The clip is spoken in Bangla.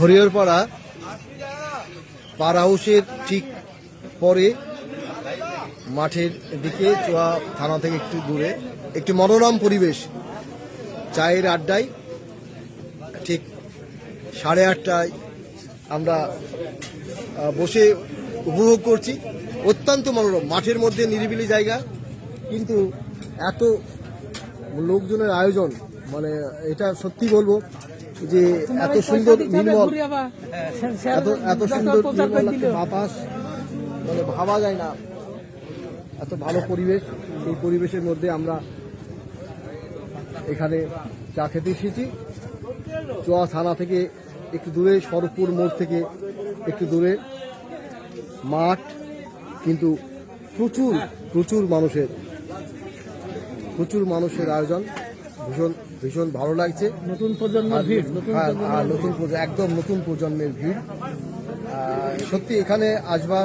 হরিহরপাড়া পাড়া হাউসের ঠিক পরে মাঠের দিকে চোয়া থানা থেকে একটু দূরে একটি মনোরম পরিবেশ। চায়ের আড্ডায় ঠিক সাড়ে আটটায় আমরা বসে উপভোগ করছি। অত্যন্ত মনোরম, মাঠের মধ্যে নিরিবিলি জায়গা, কিন্তু এত লোকজনের আয়োজন মানে এটা সত্যি বলব যে এত সুন্দর নির্মল, এত এত সুন্দর নির্মল বাতাস মানে ভাবা যায় না। এত ভালো পরিবেশ, এই পরিবেশের মধ্যে আমরা এখানে চা খেতে এসেছি। চোয়া থানা থেকে একটু দূরে সরপুর মোড় থেকে একটু দূরে। মাঠ, কিন্তু প্রচুর প্রচুর মানুষের প্রচুর মানুষের আয়োজন। ভীষণ ভীষণ ভালো লাগছে। নতুন প্রজন্মের ভিড় নতুন হ্যাঁ, প্রজন্মের আর নতুন প্রজ- একদম নতুন প্রজন্মের ভিড়। সত্যি এখানে আসবার